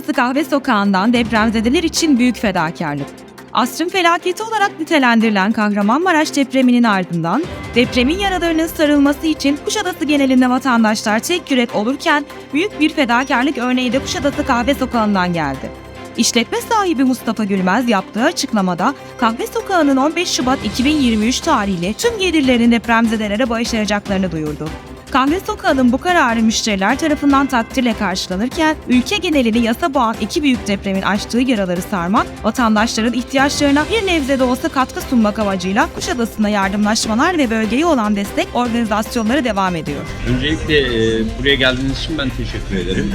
Kahve Sokağı'ndan depremzedeler için büyük fedakarlık. Asrın felaketi olarak nitelendirilen Kahramanmaraş depreminin ardından depremin yaralarının sarılması için Kuşadası genelinde vatandaşlar tek yürek olurken büyük bir fedakarlık örneği de Kuşadası Kahve Sokağı'ndan geldi. İşletme sahibi Mustafa Gülmez yaptığı açıklamada Kahve Sokağı'nın 15 Şubat 2023 tarihli tüm gelirlerini depremzedelere bağışlayacaklarını duyurdu. Kahve Sokağı'nın bu kararı müşteriler tarafından takdirle karşılanırken ülke genelini yasa boğan iki büyük depremin açtığı yaraları sarmak, vatandaşların ihtiyaçlarına bir nebze de olsa katkı sunmak amacıyla Kuşadası'na yardımlaşmalar ve bölgeye olan destek organizasyonları devam ediyor. Öncelikle e, buraya geldiğiniz için ben teşekkür ederim.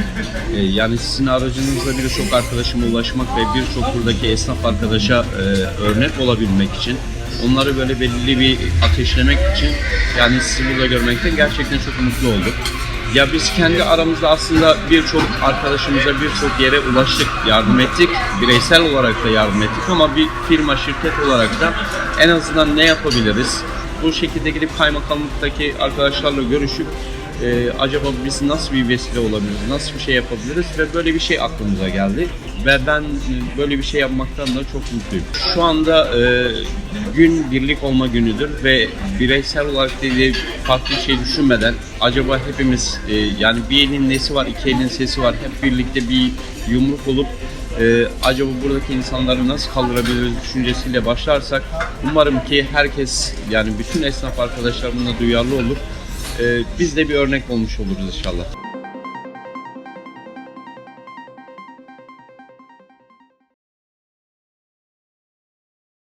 E, yani sizin aracınızla birçok arkadaşıma ulaşmak ve birçok buradaki esnaf arkadaşa e, örnek olabilmek için onları böyle belirli bir ateşlemek için yani sizi burada görmekten gerçekten çok mutlu olduk. Ya biz kendi aramızda aslında birçok arkadaşımıza birçok yere ulaştık, yardım ettik. Bireysel olarak da yardım ettik ama bir firma, şirket olarak da en azından ne yapabiliriz? Bu şekilde gidip kaymakamlıktaki arkadaşlarla görüşüp e, acaba biz nasıl bir vesile olabiliriz, nasıl bir şey yapabiliriz ve böyle bir şey aklımıza geldi. Ve ben e, böyle bir şey yapmaktan da çok mutluyum. Şu anda e, gün birlik olma günüdür ve bireysel olarak değil farklı bir şey düşünmeden acaba hepimiz e, yani bir elin nesi var, iki elin sesi var hep birlikte bir yumruk olup e, acaba buradaki insanları nasıl kaldırabiliriz düşüncesiyle başlarsak umarım ki herkes yani bütün esnaf arkadaşlar buna duyarlı olur. E, biz de bir örnek olmuş oluruz inşallah.